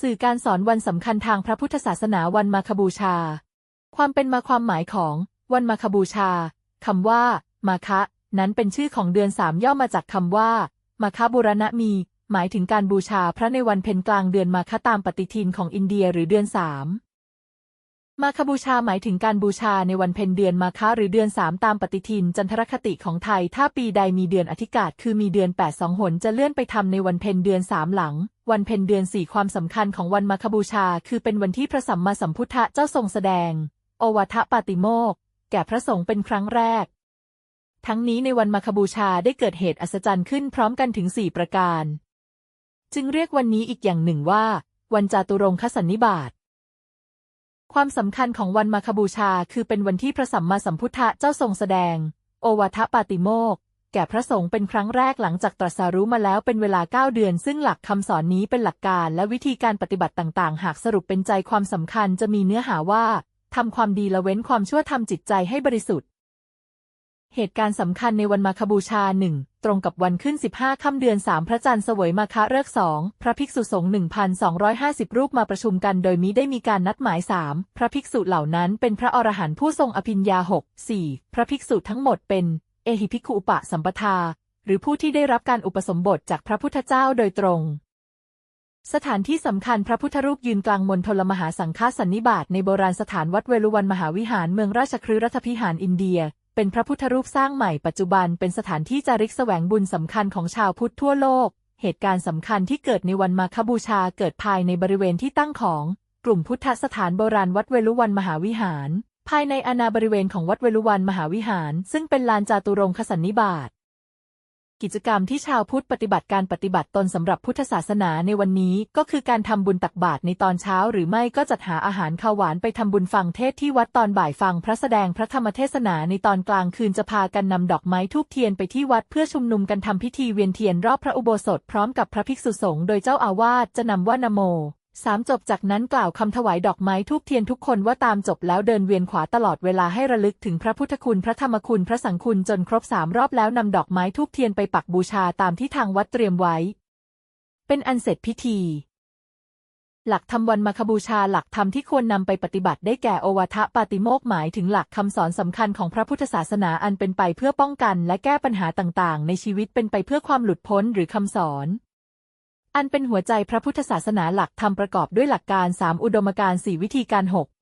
สื่อการสอนวันสำคัญทางพระพุทธศาสนาวันมาคบูชา ความเป็นมาความหมายของวันมาคบูชาคำว่า มาคะ นั้นเป็นชื่อของเดือนสามย่อมาจากคำว่า มาคะบุรณะมี หมายถึงการบูชาพระในวันเพ็ญกลางเดือนมาคะตามปฏิทินของอินเดียหรือเดือนสาม มาคบูชาหมายถึงการบูชาในวันเพ็ญเดือนมาคะหรือเดือนสามตามปฏิทินจันทรคติของไทย ถ้าปีใดมีเดือนอธิกาศคือมีเดือนแปดสองหน จะเลื่อนไปทำในวันเพ็ญเดือนสามหลัง วันเพ็ญเดือนสี่ความสำคัญของวันมาคบูชา คือเป็นวันที่พระสัมมาสัมพุทธเจ้าทรงแสดง โอวาทปาติโมกแก่พระสงฆ์เป็นครั้งแรก ทั้งนี้ในวันมาคบูชาได้เกิดเหตุอัศจรรย์ขึ้นพร้อมกันถึงสี่ประการ จึงเรียกวันนี้อีกอย่างหนึ่งว่า วันจาตุรงคสันนิบาต ความสำคัญของวันมาคบูชาคือเป็นวันที่พระสัมมาสัมพุทธเจ้าทรงแสดง โอวาทปาติโมกข์แก่พระสงฆ์เป็นครั้งแรกหลังจากตรัสรู้มาแล้วเป็นเวลาเก้าเดือน ซึ่งหลักคำสอนนี้เป็นหลักการและวิธีการปฏิบัติต่างๆ หากสรุปเป็นใจความสำคัญจะมีเนื้อหาว่าทำความดีละเว้นความชั่วทำจิตใจให้บริสุทธิ์ เหตุการณ์สำคัญในวันมาคบูชาหนึ่งตรงกับวันขึ้น 15 ค่ำเดือน 3 พระจันทร์เสวยมาคะเลิกสองพระภิกษุสงฆ์1,250 รูปมาประชุมกันโดยมิได้มีการนัดหมายสามพระภิกษุเหล่านั้นเป็นพระอรหันต์ผู้ทรงอภิญญาหกสี่พระภิกษุทั้งหมดเป็น เอหิภิกขุอุปสัมปทา หรือผู้ที่ได้รับการอุปสมบทจากพระพุทธเจ้าโดยตรง สถานที่สำคัญพระพุทธรูปยืนกลางมณฑลมหาสังฆสันนิบาตในโบราณสถานวัดเวลุวันมหาวิหารเมืองราชคฤห์รัฐพิหารอินเดีย เป็นพระพุทธรูปสร้างใหม่ปัจจุบันเป็นสถานที่จาริกแสวงบุญสำคัญของชาวพุทธทั่วโลก เหตุการณ์สำคัญที่เกิดในวันมาคบูชาเกิดภายในบริเวณที่ตั้งของ กลุ่มพุทธสถานโบราณวัดเวลุวันมหาวิหาร ภายในอาณาบริเวณของวัดเวลุวันมหาวิหาร ซึ่งเป็นลานจาตุรงคสันนิบาต กิจกรรมที่ชาวพุทธปฏิบัติการปฏิบัติตนสำหรับพุทธศาสนาในวันนี้ ก็คือการทำบุญตักบาตรในตอนเช้า หรือไม่ก็จัดหาอาหารข้าวหวานไปทำบุญฟังเทศที่วัดตอนบ่ายฟังพระแสดงพระธรรมเทศนาในตอนกลางคืนจะพากันนำดอกไม้ทูบเทียนไปที่วัดเพื่อชุมนุมกันทำพิธีเวียนเทียนรอบพระอุโบสถพร้อมกับพระภิกษุสงฆ์โดยเจ้าอาวาสจะนำว่านโม สามจบจากนั้นกล่าวคำถวายดอกไม้ทูบเทียนทุกคนว่าตามจบแล้วเดินเวียนขวาตลอดเวลาให้ระลึกถึงพระพุทธคุณพระธรรมคุณพระสังคุณจนครบสามรอบแล้วนำดอกไม้ทูบเทียนไปปักบูชาตามที่ทางวัดเตรียมไว้ เป็นอันเสร็จพิธี หลักธรรมวันมาคบูชาหลักธรรมที่ควรนำไปปฏิบัติได้แก่โอวาทปาติโมกหมายถึงหลักคำสอนสำคัญของพระพุทธศาสนาอันเป็นไปเพื่อป้องกันและแก้ปัญหาต่างๆ ในชีวิตเป็นไปเพื่อความหลุดพ้นหรือคำสอน อันเป็นหัวใจพระพุทธศาสนาหลักธรรมประกอบด้วยหลักการ 3 อุดมการณ์4วิธีการ 6